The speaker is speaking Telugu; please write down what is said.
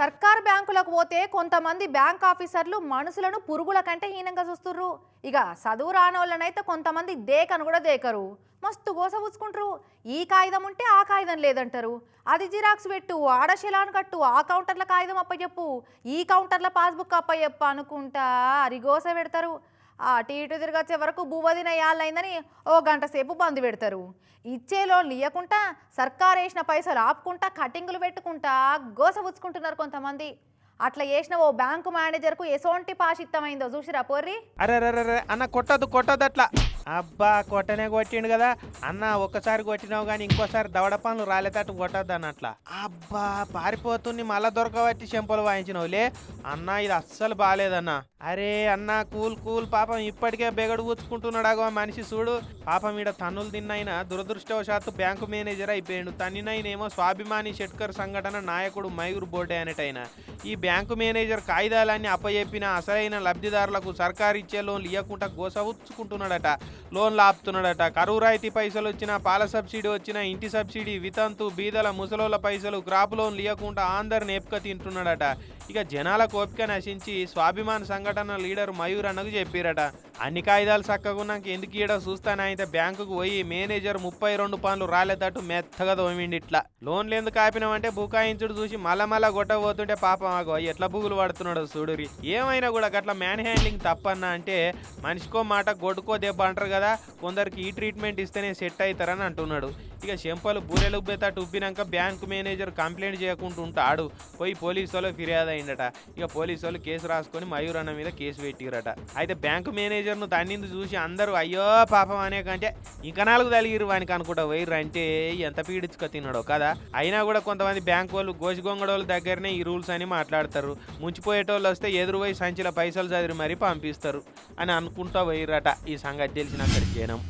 సర్కార్ బ్యాంకులకు పోతే కొంతమంది బ్యాంక్ ఆఫీసర్లు మనుషులను పురుగుల కంటే హీనంగా చూస్తుర్రు. ఇక చదువు రానోళ్ళనైతే కొంతమంది దేకను కూడా దేకరు. మస్తు గోసపుచ్చుకుంటారు ఈ కాగితం ఉంటే ఆ కాగితం లేదంటారు. అది జిరాక్స్ పెట్టు ఆడ కట్టు ఆ కౌంటర్ల కాగితం అప్పచెప్పు ఈ కౌంటర్ల పాస్బుక్ అప్పచెప్పు అనుకుంటా అరిగోస పెడతారు. అటు ఇటు తిరగచ్చే వరకు భూవదిన యాళ్ళైందని ఓ గంట సేపు బంద్ పెడతారు. ఇచ్చే లోన్లు ఇవ్వకుండా సర్కార్ వేసిన పైసలు ఆపుకుంటా కటింగులు పెట్టుకుంటా గోసపుచ్చుకుంటున్నారు కొంతమంది. అట్లా చేసిన ఓ బ్యాంకు మేనేజర్కు ఎసోంటి పాషిత్తమైందో చూసిరా పోర్రి? అరే అరే అన్న కొట్టదు కొట్టదు అట్లా. అబ్బా కొట్టనే కొట్టిండు కదా. అన్న ఒక్కసారి కొట్టినావు కానీ ఇంకోసారి దవడ పనులు రాలేటట్టు కొట్టద్దు అన్న అట్లా అబ్బా పారిపోతుంది మళ్ళా దొరకబట్టి చెంపలు వాయించినవులే. అన్న ఇది అస్సలు బాగాలేదన్న అరే అన్న కూల్ కూల్ పాపం ఇప్పటికే బెగడు కూర్చుకుంటున్నాడు అగో మనిషి చూడు. పాపం ఈడ తన్నులు తిన్నైనా దురదృష్టవశాత్తు బ్యాంకు మేనేజర్ అయిపోయాడు. తన్నినైనేమో స్వాభిమాని షెట్కర్ సంఘటన నాయకుడు మయూర్ బోర్డే అనేటైనా. ఈ బ్యాంకు మేనేజర్ కాగితాలన్నీ అప్పచెప్పిన అసలైన లబ్ధిదారులకు సర్కారు ఇచ్చే లోన్లు ఇవ్వకుండా గోసవుచ్చుకుంటున్నాడట లోన్లు ఆపుతున్నాడట కరువు రాయితీ పైసలు వచ్చినా పాల సబ్సిడీ వచ్చినా ఇంటి సబ్సిడీ వితంతు బీదల ముసలోళ్ళ పైసలు క్రాప్ లోన్లు ఇవ్వకుండా అందరిని ఎప్పుక తింటున్నాడట. ఇక జనాల కోపిక నశించి స్వాభిమాన సంఘటన లీడర్ మయూర్ అన్నకు చెప్పిరట. అన్ని కాగితాలు చక్కగున్నాక ఎందుకు ఈడ చూస్తానైతే బ్యాంకుకు పోయి మేనేజర్ ముప్పై రెండు పనులు రాలేదట్టు మెత్తగా తోమిండి ఇట్లా లోన్లు ఎందుకు ఆపినామంటే బుకాయించుడు చూసి మళ్ళా మళ్ళా కొట్టబోతుంటే పాపం ఆగో ఎట్లా బుగులు పడుతున్నాడు చూడురి. ఏమైనా కూడా గట్ల మ్యాన్ హ్యాండ్లింగ్ తప్పన్నా అంటే మనిషికో మాట గొడ్డుకో దెబ్బ అంటారు కదా కొందరికి ఈ ట్రీట్మెంట్ ఇస్తేనే సెట్ అవుతారని అంటున్నాడు. ఇక చెంపలు బూరెలు ఉబ్బేతట్టు ఉబ్బినాక బ్యాంకు మేనేజర్ కంప్లైంట్ చేయకుండా ఉంటాడు పోయి పోలీసు వాళ్ళు ఫిర్యాదు అయిందట. ఇక పోలీసు వాళ్ళు కేసు రాసుకొని మయూర్ అన్న మీద కేసు పెట్టిరట అయితే బ్యాంకు మేనేజర్ను తన్నింది చూసి అందరూ అయ్యో పాపం అనే కంటే ఇంకా నాలుగు తలిగిరు వానికి అనుకుంటా వైరు అంటే ఎంత పీడించుక తిన్నాడో కదా. అయినా కూడా కొంతమంది బ్యాంకు వాళ్ళు గోసిగొంగడోళ్ళ దగ్గరనే ఈ రూల్స్ అని మాట్లాడతారు. ముంచిపోయేటోళ్ళు వస్తే ఎదురుపోయి సంచిల సంచిలో పైసలు చదివి మరీ పంపిస్తారు. అని అనుకుంటా పోయిరట ఈ సంగతి తెలిసిన అక్కడ జనం.